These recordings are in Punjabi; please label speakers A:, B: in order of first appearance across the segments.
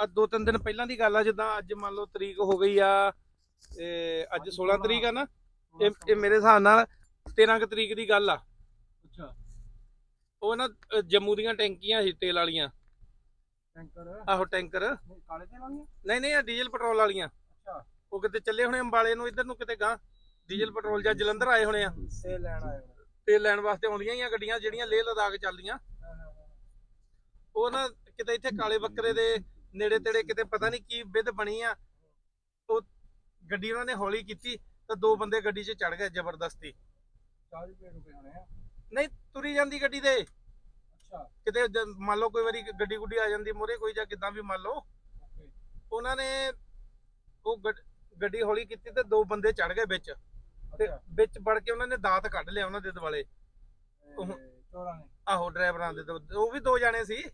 A: ਆ ਦੋ ਤਿੰਨ ਦਿਨ ਪਹਿਲਾਂ ਦੀ ਗੱਲ ਆ ਜਿੱਦਾਂ ਅੱਜ ਮੰਨ ਲਓ ਤਰੀਕ ਹੋ ਗਈ ਆ ਤੇ ਅੱਜ 16 ਤਰੀਕ ਆ ਨਾ ਇਹ ਇਹ ਮੇਰੇ ਹਿਸਾਬ ਨਾਲ 13 ਕੁ ਤਰੀਕ ਦੀ ਗੱਲ ਆ।
B: ਅੱਛਾ।
A: ਉਹ ਨਾ ਅ, ਜੰਮੂ ਦੀਆਂ ਟੈਂਕੀਆਂ ਸੀ ਤੇਲ ਵਾਲੀਆਂ।
B: ਟੈਂਕਰ?
A: ਆਹੋ ਟੈਂਕਰ।
B: ਨਹੀਂ, ਕਾਲੇ ਤੇ ਲਾਉਣੀਆਂ
A: ਨਹੀਂ ਨਹੀਂ ਆ ਡੀਜ਼ਲ ਪੈਟਰੋਲ ਵਾਲੀਆਂ।
B: ਅੱਛਾ।
A: ਉਹ ਕਿਤੇ ਚੱਲੇ ਹੋਣੇ ਅੰਬਾਲੇ ਨੂੰ ਇੱਧਰ ਨੂੰ ਕਿਤੇ ਗਾਂ ਡੀਜ਼ਲ ਪੈਟਰੋਲ ਜਾਂ ਜਲੰਧਰ ਆਏ ਹੋਣੇ ਆ।
B: ਤੇ ਲੈਣ ਆਏ ਹੋਣੇ।
A: ਤੇਲ ਲੈਣ ਵਾਸਤੇ ਆਉਂਦੀਆਂ ਹੀ ਆ ਗੱਡੀਆਂ ਜਿਹੜੀਆਂ ਲੇਹ ਲਦਾਖ ਚੱਲਦੀਆਂ।
B: ਹਾਂ, ਹਾਂ, ਹਾਂ।
A: ਉਹ ਨਾ ਕਿਤੇ ਇੱਥੇ ਕਾਲੇ ਬੱਕਰੇ ਦੇ ਨੇੜੇ ਤੇੜੇ ਕਿਤੇ ਪਤਾ ਨਹੀਂ ਕੀ ਵਿਧ ਬਣੀ ਆ। ਉਹ ਗੱਡੀ ਉਹਨਾਂ ਨੇ ਹੌਲੀ ਕੀਤੀ ਤਾਂ ਦੋ ਬੰਦੇ ਗੱਡੀ 'ਚ ਚੜ ਗਏ ਜ਼ਬਰਦਸਤੀ।
B: ਵੀ ਪੀਣ ਰੁਕੇ ਹੋਣੇ ਆ?
A: ਨਹੀਂ ਤੁਰੀ ਜਾਂਦੀ ਗੱਡੀ ਤੇ।
B: ਅੱਛਾ।
A: ਕਿਤੇ ਜ- ਮੰਨ ਲਓ ਕੋਈ ਵਾਰੀ ਗੱਡੀ ਗੁੱਡੀ ਆ ਜਾਂਦੀ ਮੋਰੇ ਕੋਈ ਜਾਂ ਕਿਦਾਂ ਵੀ ਮੰਨ ਲਓ।
B: ਓਕੇ।
A: ਉਹਨਾਂ ਨੇ ਉਹ ਗੱਡ- ਗੱਡੀ ਹੌਲੀ ਕੀਤੀ ਤੇ ਦੋ ਬੰਦੇ ਚੜ ਗਏ ਵਿੱਚ। ਤੇ
B: ਅੱਛਾ।
A: ਵਿੱਚ ਵੜ ਕੇ ਉਹਨਾਂ ਨੇ ਦਾਤ ਕੱਢ ਲਿਆ ਉਹਨਾਂ ਦੇ ਦੁਆਲੇ। ਉਹ-
B: ਚੋਰਾਂ ਨੇ?
A: ਆਹੋ ਡਰਾਈਵਰਾਂ ਦੇ ਦੋ- ਉਹ ਵੀ ਦੋ ਜਾਣੇ ਸੀ।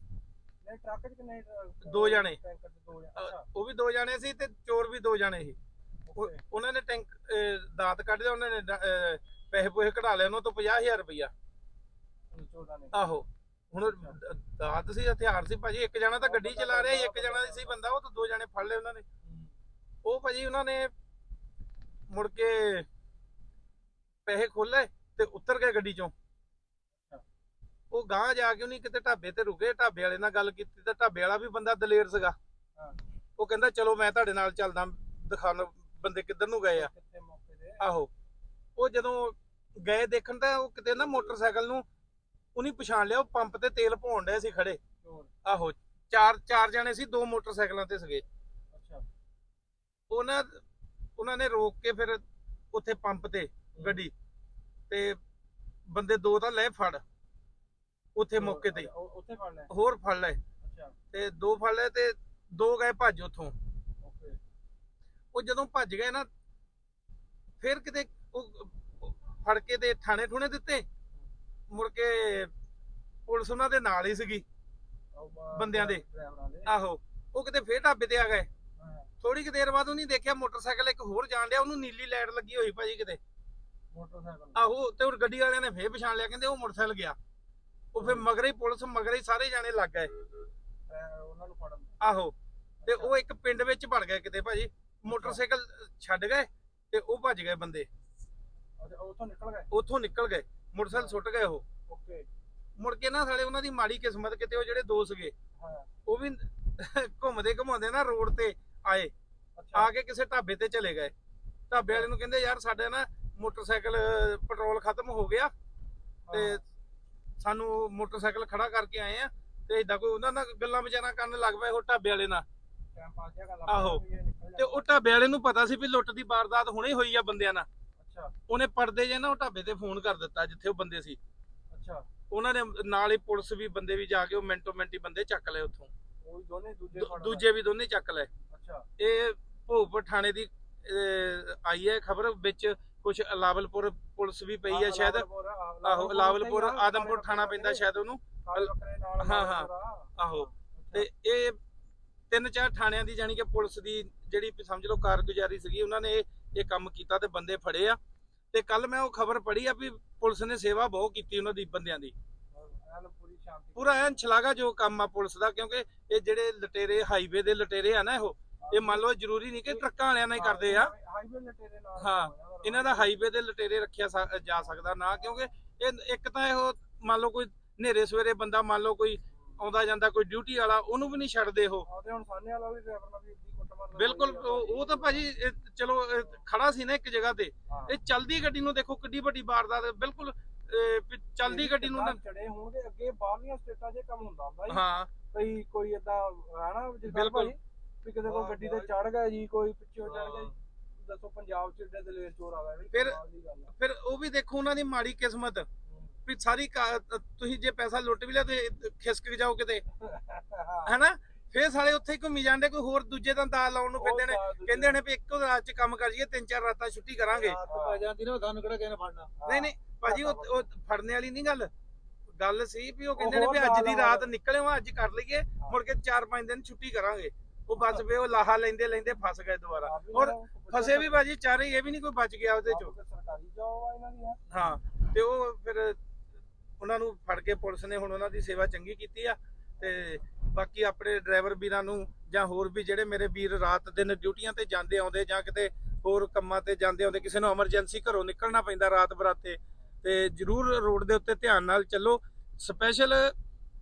B: ਨਹੀਂ ਟਰੱਕ ਚ ਕਿੰਨੇ ਅਹ,
A: ਦੋ ਜਾਣੇ।
B: ਟੈਂਕਰ ਚ ਦੋ ਜਾਣੇ
A: ਅ,
B: ਅੱਛਾ।
A: ਉਹ ਵੀ ਦੋ ਜਾਣੇ ਸੀ ਤੇ ਚੋਰ ਵੀ ਦੋ ਜਾਣੇ ਸੀ। ਉਹ- ਉਹਨਾਂ ਨੇ ਟੈਂਕ ਅਹ, ਦਾਤ ਕੱਢ ਲਿਆ ਉਹਨਾਂ ਨੇ ਡ- ਅਹ, ਪੈਸੇ ਪੂਸੇ ਕਢਾ ਲਿਆ ਉਹਨਾਂ ਤੋਂ 50000 ਰੁਪਇਆ
B: ਚੋਰਾਂ ਨੇ।
A: ਆਹੋ। ਹੁਣ ਦ- ਦਾਤ ਸੀ ਹਥਿਆਰ ਸੀ ਭਾਜੀ ਇੱਕ ਜਣਾ ਤਾਂ ਗੱਡੀ ਚਲਾ ਰਿਹਾ ਸੀ ਇੱਕ ਜਣਾ ਸੀ ਬੰਦਾ ਉਹ ਤਾਂ ਦੋ ਜਣੇ ਫੜ ਲਏ ਉਹਨਾਂ ਨੇ।
B: ਹਮ,
A: ਉਹ ਭਾਜੀ ਉਹਨਾਂ ਨੇ ਮੁੜ ਕੇ ਪੈਸੇ ਖੋਲੇ ਤੇ ਉਤਰ ਗਏ ਗੱਡੀ ਚੋਂ। ਉਹ ਗਾਂ ਜਾ ਕੇ ਉਹਨੇ ਕਿਤੇ ਢਾਬੇ ਤੇ ਰੁਕੇ ਢਾਬੇ ਵਾਲੇ ਨਾਲ ਗੱਲ ਕੀਤੀ ਤੇ ਢਾਬੇ ਵਾਲਾ ਵੀ ਬੰਦਾ ਦਲੇਰ ਸੀਗਾ। ਉਹ ਕਹਿੰਦਾ ਚਲੋ ਮੈਂ ਤੁਹਾਡੇ ਨਾਲ ਚੱਲਦਾ ਦਿਖਾਣ ਬੰਦੇ ਕਿੱਧਰ ਨੂੰ ਗਏ ਆ? ਆਹੋ। ਉਹ ਜਦੋਂ ਗਏ ਦੇਖਣ ਤਾਂ ਉਹ ਕਿਤੇ ਨਾ ਮੋਟਰਸਾਈਕਲ ਨੂੰ ਉਹਨੇ ਪਛਾਣ ਲਿਆ ਉਹ ਪੰਪ ਤੇ ਤੇਲ ਪਾਉਣ ਡਏ ਸੀ ਖੜੇ ਆਹੋ ਚਾਰ ਚਾਰ ਜਣੇ ਸੀ ਦੋ ਮੋਟਰਸਾਈਕਲਾਂ ਤੇ ਸੀਗੇ।
B: ਅੱਛਾ।
A: ਉਹਨਾਂ ਉਹਨਾਂ ਨੇ ਰੋਕ ਕੇ ਫਿਰ ਉੱਥੇ ਪੰਪ ਤੇ ਗੱਡੀ ਤੇ ਬੰਦੇ ਦੋ ਤਾਂ ਲੈ ਫੜ। ਉੱਥੇ ਮੌਕੇ ਤੇ ਹੀ।
B: ਉੱਥੇ ਫੜ ਲੈ
A: ਹੋਰ ਫੜ ਲਏ।
B: ਅੱਛਾ।
A: ਤੇ ਦੋ ਫੜ ਲਏ ਤੇ ਦੋ ਗਏ ਭੱਜ ਉੱਥੋਂ।
B: ਓਕੇ।
A: ਉਹ ਜਦੋਂ ਭੱਜ ਗਏ ਨਾ ਫਿਰ ਕਿਤੇ ਉਹ ਫੜ ਕੇ ਤੇ ਥਾਣੇ ਠੂਣੇ ਦਿੱਤੇ। ਮੁੜ ਕੇ ਪੁਲਿਸ ਉਹਨਾਂ ਦੇ ਨਾਲ ਹੀ ਸੀਗੀ। ਬੰਦਿਆਂ ਦੇ।
B: ਡਰਾਈਵਰਾਂ ਦੇ।
A: ਆਹੋ। ਉਹ ਕਿਤੇ ਫੇਰ ਢਾਬੇ ਤੇ ਆ ਗਏ।
B: ਹਾਂ,
A: ਥੋੜੀ ਕਿ ਦੇਰ ਬਾਅਦ ਉਹਨੇ ਦੇਖਿਆ ਮੋਟਰਸਾਈਕਲ ਇੱਕ ਹੋਰ ਜਾਣ ਡਿਆ ਉਹਨੂੰ ਨੀਲੀ ਲਾਈਟ ਲੱਗੀ ਹੋਈ ਭਾਜੀ ਕਿਤੇ।
B: ਮੋਟਰਸਾਈਕਲ।
A: ਆਹੋ ਤੇ ਉਹ ਗੱਡੀ ਵਾਲਿਆਂ ਨੇ ਫੇਰ ਪਛਾਣ ਲਿਆ ਕਹਿੰਦੇ ਉਹ ਮੋਟਰਸਾਈਕਲ ਗਿਆ। ਉਹ ਫਿਰ ਮਗਰੇ ਹੀ ਪੁਲਿਸ ਮਗਰੇ ਹੀ ਸਾਰੇ ਜਾਣੇ ਲੱਗ ਗਏ।
B: ਅਹ, ਉਹਨਾਂ ਨੂੰ ਫੜਨ
A: ਆਹੋ ਤੇ ਉਹ ਇੱਕ ਪਿੰਡ ਵਿੱਚ ਵੜ ਗਏ ਕਿਤੇ ਭਾਜੀ। ਮੋਟਰਸਾਈਕਲ ਛੱਡ ਗਏ ਤੇ ਉਹ ਭੱਜ ਗਏ ਬੰਦੇ।
B: ਉੱਥੋਂ ਨਿਕਲ ਗਏ?
A: ਉੱਥੋਂ ਨਿਕਲ ਗਏ। ਮੋਟਰਸਾਈਕਲ ਸੁੱਟ ਗਏ ਉਹ।
B: ਓਕੇ।
A: ਮੁੜ ਕੇ ਨਾ ਸਾਲੇ ਉਹਨਾਂ ਦੀ ਮਾੜੀ ਕਿਸਮਤ ਕਿਤੇ ਉਹ ਜਿਹੜੇ ਦੋ ਸੀਗੇ ਉਹ ਵੀ ਘੁੰਮਦੇ ਘੁਮਾਉਂਦੇ ਨਾ ਰੋਡ ਤੇ ਆਏ। ਆ ਕੇ ਕਿਸੇ ਢਾਬੇ ਤੇ ਚਲੇ ਗਏ। ਢਾਬੇ ਵਾਲੇ ਨੂੰ ਕਹਿੰਦੇ ਯਾਰ ਸਾਡੇ ਨਾ ਮੋਟਰਸਾਈਕਲ ਪੈਟਰੋਲ ਖਤਮ ਹੋ ਗਿਆ ਤੇ ਸਾਨੂੰ ਮੋਟਰਸਾਈਕਲ ਖੜਾ ਕਰਕੇ ਆਏ ਆ ਤੇ ਇਦਾਂ ਕੋਈ ਉਹਨਾਂ ਨਾਲ ਗੱਲਾਂ ਵਿਚਾਰਾਂ ਕਰਨ ਲੱਗ ਪਏ ਉਹ ਢਾਬੇ ਵਾਲੇ ਨਾਲ।
B: ਟਾਈਮ ਪਾਸ ਜਿਹਾ ਗੱਲ
A: ਆਹੋ। ਤੇ ਉਹ ਢਾਬੇ ਵਾਲੇ ਨੂੰ ਪਤਾ ਸੀ ਵੀ ਲੁੱਟ ਦੀ ਵਾਰਦਾਤ ਹੁਣੇ ਹੋਈ ਆ ਬੰਦਿਆਂ ਨਾਲ।
B: ਅੱਛਾ।
A: ਉਹਨੇ ਪਰਦੇ ਜੇ ਨਾ ਉਹ ਢਾਬੇ ਤੇ ਫੋਨ ਕਰ ਦਿੱਤਾ ਜਿੱਥੇ ਉਹ ਬੰਦੇ ਸੀ।
B: ਅੱਛਾ।
A: ਉਹਨਾਂ ਨੇ ਨਾਲ ਹੀ ਪੁਲਿਸ ਵੀ ਬੰਦੇ ਵੀ ਜਾ ਕੇ ਉਹ ਮਿੰਟੋ ਮਿੰਟੀ ਬੰਦੇ ਚੱਕ ਲਏ ਉੱਥੋਂ।
B: ਉਹ ਦੋਨੇ ਦੂਜੇ
A: ਵੀ ਦੋਨੇ ਚੱਕ ਲਏ।
B: ਅੱਛਾ।
A: ਇਹ ਭੋਗਪੁਰ ਥਾਣੇ ਦੀ ਆਈ ਹੈ ਖਬਰ ਵਿੱਚ ਕੁਝ ਲਾਵਲਪੁਰ ਪੁਲਿਸ ਵੀ ਪਈ ਹੈ ਸ਼ਾਇਦ।
B: ਆਹ,
A: ਲਾਵਲਪੁਰ ਆਦਮਪੁਰ ਥਾਣਾ ਪੈਂਦਾ ਸ਼ਾਇਦ ਉਹਨੂੰ। ਹਾਂ, ਹਾਂ। ਆਹੋ। ਤੇ ਇਹ ਤਿੰਨ ਚਾਰ ਥਾਣਿਆਂ ਦੀ ਜਾਨੀ ਕਿ ਪੁਲਿਸ ਦੀ ਜਿਹੜੀ ਸਮਝ ਲਓ ਕਾਰਗੁਜ਼ਾਰੀ ਸੀਗੀ ਉਹਨਾਂ ਨੇ ਇਹ ਕੰਮ ਕੀਤਾ ਤੇ ਬੰਦੇ ਫੜੇ ਆ। ਤੇ ਕੱਲ ਮੈਂ ਉਹ ਖਬਰ ਪੜ੍ਹੀ ਆ ਵੀ ਪੁਲਿਸ ਨੇ ਸੇਵਾ ਬਹੁਤ ਕੀਤੀ ਉਹਨਾਂ ਦੀ ਬੰਦਿਆਂ ਦੀ।
B: ਪੂਰਾ
A: ਐਨ ਛਲਾਗਾ ਜੋ ਕੰਮ ਆ ਪੁਲਿਸ ਦਾ ਕਿਉਂਕਿ ਇਹ ਜਿਹੜੇ ਲਟੇਰੇ ਹਾਈਵੇ ਦੇ ਲਟੇਰੇ ਆ ਨਾ ਇਹੋ ਇਹ ਮੰਨ ਲਓ ਜ਼ਰੂਰੀ ਨਹੀਂ ਕਿ ਟਰੱਕਾਂ ਵਾਲਿਆਂ ਨਾਲ ਹੀ ਕਰਦੇ ਆ
B: ਹਾਈਵੇ ਲਟੇਰੇ ਨਾਲ
A: ਹਾਂ, ਇਹਨਾਂ ਦਾ ਹਾਈਵੇ ਦੇ ਲਟੇਰੇ ਰੱਖਿਆ ਜਾ ਸਕਦਾ ਨਾ ਕਿਉਂਕਿ ਇਹ ਇੱਕ ਤਾਂ ਇਹੋ ਮੰਨ ਲਓ ਕੋਈ ਹਨੇਰੇ ਸਵੇਰੇ ਬੰਦਾ ਮੰਨ ਲਓ ਕੋਈ ਆਉਂਦਾ ਜਾਂਦਾ ਕੋਈ ਡਿਊਟੀ ਵਾਲਾ ਉਹਨੂੰ ਵੀ ਨਹੀਂ ਛੱਡਦੇ ਉਹ
B: ਆਉਂਦੇ ਹੁਣ ਸਾਨੇ ਵਾਲਾ ਵੀ ਡਰਾਈਵਰ ਨਾਲ ਵੀ ਇੱਦੀ ਕੁੱਟਮਾਰ ਨਾਲ
A: ਬਿਲਕੁਲ
B: ਹੋਈ ਆ।
A: ਉਹ ਉਹ ਤਾਂ ਭਾਜੀ ਇਹ ਚਲੋ ਇਹ ਖੜਾ ਸੀ ਨਾ ਇੱਕ ਜਗ੍ਹਾ ਤੇ
B: ਹਾਂ।
A: ਇਹ ਚਲਦੀ ਗੱਡੀ ਨੂੰ ਦੇਖੋ ਕਿੱਡੀ ਵੱਡੀ ਵਾਰਦਾਤ ਹੈ, ਬਿਲਕੁਲ ਇਹ ਵੀ ਚਲਦੀ ਗੱਡੀ ਨੂੰ ਨਾ
B: ਚੜੇ ਹੋਣਗੇ ਅੱਗੇ ਬਾਹਰਲੀਆਂ ਸਟੇਟਾਂ 'ਚ ਇਹ ਕੰਮ ਹੁੰਦਾ ਹੁੰਦਾ ਜੀ
A: ਹਾਂ
B: ਕਈ ਕੋਈ ਏਦਾਂ ਹੈ ਨਾ ਜਿੱਦਾਂ
A: ਬਿਲਕੁਲ।
B: ਭਾਈ ਵੀ ਕਿਤੇ ਕੋਈ ਗੱਡੀ ਤੇ ਚੜ ਗਿਆ ਜੀ ਕੋਈ ਪਿੱਛੋਂ ਚੜ ਗਿਆ ਜੀ ਦੱਸੋ ਪੰਜਾਬ 'ਚ ਏਡੇ ਦਲੇਰ ਚੋਰ ਆ ਗਏ ਵੀ
A: ਫਿਰ-
B: ਕਮਾਲ ਦੀ ਗੱਲ ਆ।
A: ਫਿਰ ਉਹ ਵੀ ਦੇਖੋ ਉਹਨਾਂ ਦੀ ਮਾੜੀ ਕਿਸਮਤ ਵੀ ਸਾਰੀ ਕਾ- ਤੁਸੀਂ ਜੇ ਪੈਸਾ ਲੁੱਟ ਵੀ ਲਿਆ ਤੇ ਖਿਸਕ ਜਾਓ ਕਿਤੇ
B: ਹਾਂ।
A: ਹੈਨਾ? ਫੇਰ ਸਾਲੇ ਉੱਥੇ ਹੀ ਘੁੰਮੀ ਜਾਂਦੇ ਕੋਈ ਹੋਰ ਦੂਜੇ ਦਾ ਦਾਲ ਲਾਉਣ ਨੂੰ ਫਿਰਦੇ ਨੇ ਕਹਿੰਦੇ ਨੇ ਵੀ ਇੱਕੋ ਰਾਤ 'ਚ ਕੰਮ ਕਰ ਜੀਏ ਤਿੰਨ ਚਾਰ ਰਾਤਾਂ ਛੁੱਟੀ ਕਰਾਂਗੇ।
B: ਰਾਤ ਪੈ ਜਾਂਦੀ ਨਾ ਤੁਹਾਨੂੰ ਕਿਹੜਾ ਕਿਸੇ ਨੇ ਫੜਨਾ।
A: ਨਹੀਂ ਨਹੀਂ ਭਾਜੀ ਉਹ ਉਹ ਫੜਨੇ ਵਾਲੀ ਨਹੀਂ ਗੱਲ। ਗੱਲ ਸੀ ਵੀ ਉਹ ਕਹਿੰਦੇ ਨੇ ਵੀ ਅੱਜ ਦੀ। ਰਾਤ ਨਿਕਲੇ ਹਾਂ ਅੱਜ ਕਰ ਲਈਏ ਮੁੜ ਕੇ 4-5 ਦਿਨ ਛੁੱਟੀ ਕਰਾਂਗੇ। ਉਹ ਬਸ ਵੀ ਉਹ ਲਾਹਾ ਲੈਂਦੇ ਲੈਂਦੇ ਫਸ ਗਏ ਦੁਬਾਰਾ। ਔਰ ਫਸੇ ਵੀ ਭਾਜੀ ਚਾਰੇ ਇਹ ਵੀ ਨਹੀਂ ਕੋਈ ਬਚ ਗਿਆ ਉਹਦੇ ਚੋਂ।
B: ਆਪ ਤਾਂ ਸਰਕਾਰੀ ਜੋਬ ਆ ਇਹਨਾਂ ਦੀ ਹੈ?
A: ਹਾਂ ਤੇ ਉਹ ਫਿਰ ਉਹਨਾਂ ਨੂੰ ਫੜ ਕੇ ਪੁਲਿਸ ਨੇ ਹੁਣ ਉਹਨਾਂ ਦੀ ਸੇਵਾ ਚੰਗੀ ਕੀਤੀ ਆ ਤੇ ਬਾਕੀ ਆਪਣੇ ਡਰਾਈਵਰ ਵੀਰਾਂ ਨੂੰ ਜਾਂ ਹੋਰ ਵੀ ਜਿਹੜੇ ਮੇਰੇ ਵੀਰ ਰਾਤ ਦਿਨ ਡਿਊਟੀਆਂ ਤੇ ਜਾਂਦੇ ਆਉਂਦੇ ਜਾਂ ਕਿਤੇ ਹੋਰ ਕੰਮਾਂ ਤੇ ਜਾਂਦੇ ਆਉਂਦੇ ਕਿਸੇ ਨੂੰ ਐਮਰਜੈਂਸੀ ਘਰੋਂ ਨਿਕਲਣਾ ਪੈਂਦਾ ਰਾਤ ਬਰਾਤੇ ਤੇ ਜਰੂਰ ਰੋਡ ਦੇ ਉੱਤੇ ਧਿਆਨ ਨਾਲ ਚੱਲੋ। ਸਪੈਸ਼ਲ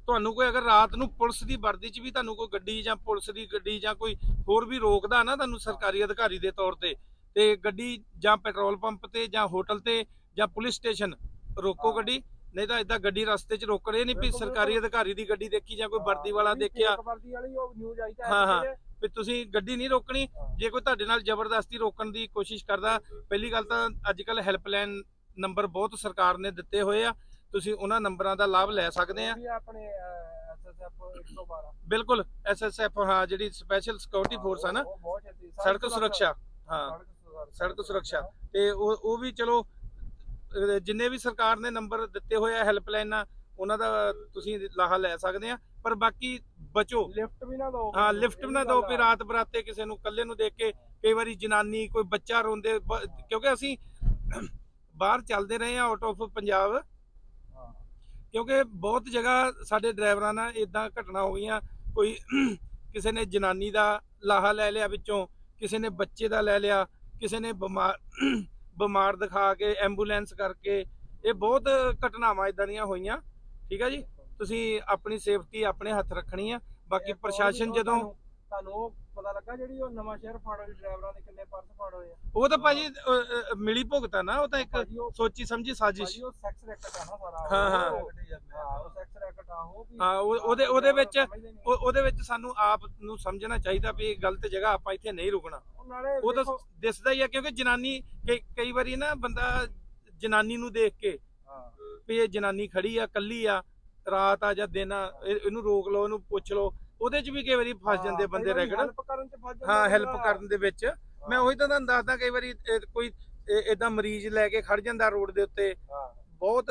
A: ਤੁਹਾਨੂੰ ਕੋਈ ਅਗਰ ਰਾਤ ਨੂੰ ਪੁਲਿਸ ਦੀ ਵਰਦੀ 'ਚ ਵੀ ਤੁਹਾਨੂੰ ਕੋਈ ਗੱਡੀ ਜਾਂ ਪੁਲਿਸ ਦੀ ਗੱਡੀ ਜਾਂ ਕੋਈ ਹੋਰ ਵੀ ਰੋਕਦਾ ਨਾ ਤੁਹਾਨੂੰ ਸਰਕਾਰੀ ਅਧਿਕਾਰੀ ਦੇ ਤੌਰ ਤੇ ਤੇ ਗੱਡੀ ਜਾਂ ਪੈਟਰੋਲ ਪੰਪ ਤੇ ਜਾਂ ਹੋਟਲ ਤੇ ਜਾਂ ਪੁਲਿਸ ਸਟੇਸ਼ਨ ਰੋਕੋ। ਗੱਡੀ ਨਹੀਂ ਤਾਂ ਇਦਾਂ ਗੱਡੀ ਰਸਤੇ 'ਚ ਰੋਕਣ ਇਹ ਨਹੀਂ ਵੀ ਸਰਕਾਰੀ ਅਧਿਕਾਰੀ ਦੀ ਗੱਡੀ ਦੇਖੀ ਜਾਂ ਕੋਈ ਵਰਦੀ ਵਾਲਾ ਦੇਖਿਆ।
B: fake ਵਰਦੀ ਵਾਲੀ ਉਹ ਨਿਊਜ਼ ਆਈ ਤਾਂ
A: ਹਾਂ, ਹਾਂ।
B: ਹੈ।
A: ਵੀ ਤੁਸੀਂ ਗੱਡੀ ਨਹੀਂ ਰੋਕਣੀ ਜੇ ਕੋਈ ਤੁਹਾਡੇ ਨਾਲ ਜ਼ਬਰਦਸਤੀ ਰੋਕਣ ਦੀ ਕੋਸ਼ਿਸ਼ ਕਰਦਾ ਪਹਿਲੀ ਗੱਲ ਤਾਂ ਅੱਜ ਕੱਲ ਹੈਲਪਲਾਈਨ ਨੰਬਰ ਬਹੁਤ ਸਰਕਾਰ ਨੇ ਦਿੱਤੇ ਹੋਏ ਆ ਤੁਸੀਂ ਉਹਨਾਂ ਨੰਬਰਾਂ ਦਾ ਲਾਭ ਲੈ ਸਕਦੇ ਆ।
B: ਵੀ ਆਪਣੇ ਐਸਐਸਐਫ 112
A: ਬਿਲਕੁਲ ਐਸਐਸਐਫ ਹਾਂ ਜਿਹੜੀ ਸਪੈਸ਼ਲ ਸਿਕਿਉਰਿਟੀ ਫੋਰਸ ਆ ਨਾ।
B: ਉਹ ਬਹੁਤ ਛੇਤੀ
A: ਸੜਕ ਸੁਰੱਖਿਆ। ਹਾਂ।
B: ਸੜਕ
A: ਸੁਰੱਖਿਆ। ਤੇ ਉਹ ਉਹ ਵੀ ਚਲੋ ਜਿੰਨੇ ਵੀ ਸਰਕਾਰ ਨੇ ਨੰਬਰ ਦਿੱਤੇ ਹੋਏ ਆ ਹੈਲਪਲਾਈਨਾਂ ਉਹਨਾਂ ਦਾ ਤੁਸੀਂ ਲਾਹਾ ਲੈ ਸਕਦੇ ਆ। ਪਰ ਬਾਕੀ ਬਚੋ।
B: ਲਿਫਟ ਵੀ ਨਾ ਦੋ।
A: ਹਾਂ ਲਿਫਟ ਵੀ ਨਾ ਦਿਓ ਵੀ ਰਾਤ ਬਰਾਤੇ ਕਿਸੇ ਨੂੰ ਇਕੱਲੇ ਨੂੰ ਦੇਖ ਕੇ ਕਈ ਵਾਰੀ ਜਨਾਨੀ ਕੋਈ ਬੱਚਾ ਰੋਂਦੇ ਕਿਉਂਕਿ ਅਸੀਂ ਬਾਹਰ ਚੱਲਦੇ ਰਹੇ ਆ ਆਊਟ ਆਫ ਪੰਜਾਬ। ਕਿਉਂਕਿ ਬਹੁਤ ਜਗ੍ਹਾ ਸਾਡੇ ਡਰਾਈਵਰਾਂ ਨਾਲ ਇਦਾਂ ਘਟਨਾ ਹੋ ਗਈਆਂ ਕੋਈ ਕਿਸੇ ਨੇ ਜਨਾਨੀ ਦਾ ਲਾਹਾ ਲੈ ਲਿਆ ਵਿੱਚੋਂ ਕਿਸੇ ਨੇ ਬੱਚੇ ਦਾ ਲੈ ਲਿਆ ਕਿਸੇ ਨੇ ਬਿਮਾਰ ਬਿਮਾਰ ਦਿਖਾ ਕੇ ਐਂਬੂਲੈਂਸ ਕਰਕੇ ਇਹ ਬਹੁਤ ਘਟਨਾਵਾਂ ਇਦਾਂ ਦੀਆਂ ਹੋਈਆਂ ਠੀਕ ਆ ਜੀ? ਤੁਸੀਂ ਆਪਣੀ ਸੇਫਟੀ ਆਪਣੇ ਹੱਥ ਰੱਖਣੀ ਆ ਬਾਕੀ ਪ੍ਰਸ਼ਾਸਨ ਜਦੋਂ
B: ਤੁਹਾਨੂੰ- ਪਤਾ ਲੱਗਾ ਜਿਹੜੀ ਉਹ ਨਵਾਂ ਸ਼ਹਿਰ ਫਾੜ ਹੋਈ ਡਰਾਈਵਰਾਂ ਦੇ ਕਿੰਨੇ ਪਰਸ ਫਾੜ ਹੋਏ ਆ।
A: ਉਹ ਤਾਂ ਭਾਜੀ ਅ, ਅ, ਮਿਲੀ ਭੁਗਤਾ ਨਾ ਉਹ ਤਾਂ ਇੱਕ
B: ਉਹ
A: ਸੋਚੀ ਸਮਝੀ ਸਾਜ਼ਿਸ਼।
B: ਭਾਜੀ ਉਹ ਸੈਕਸ ਰੈਕਟ ਆ ਨਾ ਸਾਰਾ।
A: ਹਾਂ, ਹਾਂ।
B: ਉਹ- ਹਾਂ ਉਹ ਸੈਕਸ ਰੈਕਟ ਆ ਉਹ ਵੀ
A: ਹਾਂ, ਉਹ- ਉਹਦੇ- ਉਹਦੇ ਵਿੱਚ-
B: ਸਮਝਦੇ ਨਹੀਂ।
A: ਉਹ- ਉਹਦੇ ਵਿੱਚ ਸਾਨੂੰ ਆਪ ਨੂੰ ਸਮਝਣਾ ਚਾਹੀਦਾ ਵੀ ਇਹ ਗਲਤ ਜਗ੍ਹਾ ਆਪਾਂ ਇੱਥੇ ਨਹੀਂ ਰੁਕਣਾ।
B: ਉਹ ਨਾਲੇ
A: ਉਹ ਤਾਂ
B: ਦੇਖੋ-
A: ਦਿਸਦਾ ਹੀ ਆ ਕਿਉਂਕਿ ਜਨਾਨੀ ਕਈ ਕਈ ਵਾਰੀ ਨਾ ਬੰਦਾ ਜਨਾਨੀ ਨੂੰ ਦੇਖ ਕੇ
B: ਹਾਂ।
A: ਵੀ ਇਹ ਜਨਾਨੀ ਖੜੀ ਆ ਕੱਲੀ ਆ ਰਾਤ ਆ ਜਾਂ ਦਿਨ ਆ ਇਹ- ਇਹਨੂੰ ਰੋਕ ਲਓ ਇਹਨੂੰ ਪੁੱਛ ਲਓ। ਉਹਦੇ 'ਚ ਵੀ ਕਈ ਵਾਰੀ ਫਸ ਜਾਂਦੇ ਬੰਦੇ ਰੈਗੜ ਹਾਂ ਹੈਲਪ। ਕਰਨ ਦੇ ਵਿੱਚ। ਮੈਂ ਉਹੀ ਤਾਂ ਤੁਹਾਨੂੰ ਦੱਸਦਾ ਕਈ ਵਾਰੀ ਕੋਈ ਇਦਾਂ ਮਰੀਜ਼ ਲੈ ਕੇ ਖੜ ਜਾਂਦਾ ਰੋਡ ਦੇ ਉੱਤੇ। ਬਹੁਤ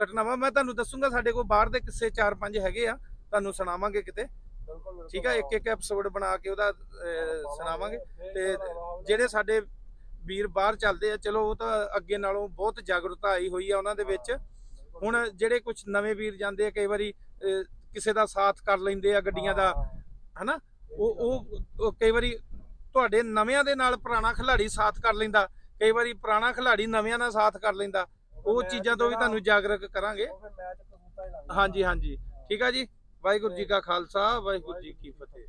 A: ਘਟਨਾਵਾਂ ਮੈਂ ਤੁਹਾਨੂੰ ਦੱਸੂਗਾ ਸਾਡੇ ਕੋਲ ਬਾਹਰ ਦੇ ਕਿੱਸੇ 4-5 ਹੈਗੇ ਆ ਤੁਹਾਨੂੰ ਸੁਣਾਵਾਂਗੇ ਕਿਤੇ। ਠੀਕ ਆ ਇੱਕ ਇੱਕ ਐਪੀਸੋਡ ਬਣਾ ਕੇ ਉਹਦਾ ਸੁਣਾਵਾਂਗੇ। ਤੇ ਜਿਹੜੇ ਸਾਡੇ ਵੀਰ ਬਾਹਰ ਚੱਲਦੇ ਆ ਚਲੋ ਉਹ ਤਾਂ ਅੱਗੇ ਨਾਲੋਂ ਬਹੁਤ ਜਾਗਰੂਕਤਾ ਆਈ ਹੋਈ ਆ ਉਹਨਾਂ ਦੇ ਵਿੱਚ। ਹੁਣ ਜਿਹੜੇ ਕੁਝ ਨਵੇਂ ਵੀਰ ਜਾਂਦੇ ਆ ਕਈ ਵਾਰੀ ਕਿਸੇ ਦਾ ਸਾਥ ਕਰ ਲੈਂਦੇ ਆ ਗੱਡੀਆਂ ਦਾ ਹਨਾ? ਉਹ ਉਹ ਕਈ ਵਾਰੀ ਤੁਹਾਡੇ ਨਵਿਆਂ ਦੇ ਨਾਲ ਪੁਰਾਣਾ ਖਿਡਾਰੀ ਸਾਥ ਕਰ ਲੈਂਦਾ ਕਈ ਵਾਰੀ ਪੁਰਾਣਾ ਖਿਡਾਰੀ ਨਵਿਆਂ ਨਾਲ ਸਾਥ ਕਰ ਲੈਂਦਾ। ਉਹ ਚੀਜ਼ਾਂ ਤੋਂ ਵੀ ਤੁਹਾਨੂੰ ਜਾਗਰੂਕ ਕਰਾਂਗੇ। ਹਾਂਜੀ ਹਾਂਜੀ। ਠੀਕ ਆ ਜੀ। ਵਾਹਿਗੁਰੂ ਜੀ ਕਾ ਖਾਲਸਾ ਵਾਹਿਗੁਰੂ ਜੀ ਕੀ ਫਤਿਹ।